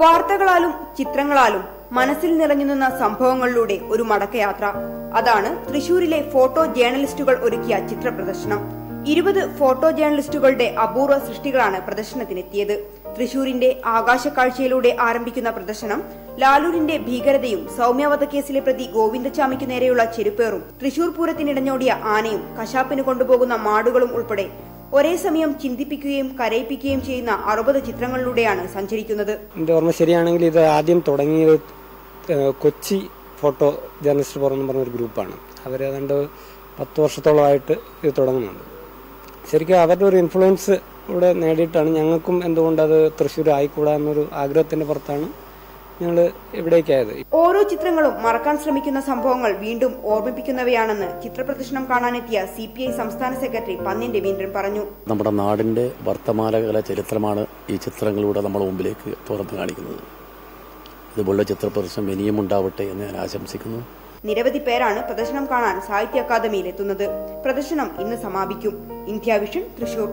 വാർത്തകളാലും ചിത്രങ്ങളാലും മനസ്സിൽ നിറഞ്ഞു നിന്ന സംഭവങ്ങളിലൂടെ ഒരു മടക്കയാത്ര. അതാണ് തൃശൂരിലെ ഫോട്ടോ ജേർണലിസ്റ്റുകൾ ഒരുക്കിയ ചിത്ര പ്രദർശനം ഇരുപത് ഫോട്ടോ ജേർണലിസ്റ്റുകളുടെ അപൂർവ സൃഷ്ടികളാണ് പ്രദർശനത്തിനെത്തിയത്. തൃശൂരിന്റെ ആകാശക്കാഴ്ചയിലൂടെ ആരംഭിക്കുന്ന പ്രദർശനം ലാലൂരിന്റെ ഭീകരതയും സൗമ്യവധ കേസിലെ പ്രതി ഗോവിന്ദച്ചാമിക്ക് നേരെയുള്ള ചെരുപ്പേറും തൃശൂർ പൂരത്തിനിടഞ്ഞോടിയ ആനയും കശാപ്പിന് കൊണ്ടുപോകുന്ന മാടുകളും ഉൾപ്പെടെ ഒരേ സമയം ചിന്തിപ്പിക്കുകയും കരയിപ്പിക്കുകയും ചെയ്യുന്ന അറുപത് ചിത്രങ്ങളിലൂടെയാണ് സഞ്ചരിക്കുന്നത്. എന്റെ ഓർമ്മ ശരിയാണെങ്കിൽ ഇത് ആദ്യം തുടങ്ങിയത് കൊച്ചി ഫോട്ടോ ജേർണലിസ്റ്റ് ഫോറം എന്ന് പറഞ്ഞൊരു ഗ്രൂപ്പാണ്. അവർ ഏതാണ്ട് പത്ത് വർഷത്തോളമായിട്ട് ഇത് തുടങ്ങുന്നുണ്ട്. ശരിക്കും അവരുടെ ഒരു ഇൻഫ്ലുവൻസ് ഇവിടെ നേടിയിട്ടാണ് ഞങ്ങൾക്കും എന്തുകൊണ്ട് അത് തൃശ്ശൂർ ആയിക്കൂടാ എന്നൊരു ആഗ്രഹത്തിന്റെ പുറത്താണ് ഞങ്ങൾ ഇവിടേക്കായത് ഓരോ ചിത്രങ്ങളും മറക്കാൻ ശ്രമിക്കുന്ന സംഭവങ്ങൾ വീണ്ടും ഓർമ്മിപ്പിക്കുന്നവയാണെന്ന് ചിത്രപ്രദർശനം കാണാനെത്തിയ സി പി ഐ സംസ്ഥാന സെക്രട്ടറി പന്നിൻ രവീന്ദ്രൻ പറഞ്ഞു. നമ്മുടെ നാടിന്റെ വർത്തമാനകാല ചരിത്രമാണ് ഈ ചിത്രങ്ങളിലൂടെ നമ്മുടെ മുമ്പിലേക്ക് തുറന്നു കാണിക്കുന്നത്. ഇതുപോലുള്ള ചിത്രപ്രദർശനം ഇനിയും ഉണ്ടാവട്ടെ എന്ന് ഞാൻ ആശംസിക്കുന്നു. നിരവധി പേരാണ് പ്രദർശനം കാണാൻ സാഹിത്യ അക്കാദമിയിൽ എത്തുന്നത്. പ്രദർശനം ഇന്ന് സമാപിക്കും. India vision Thrissur.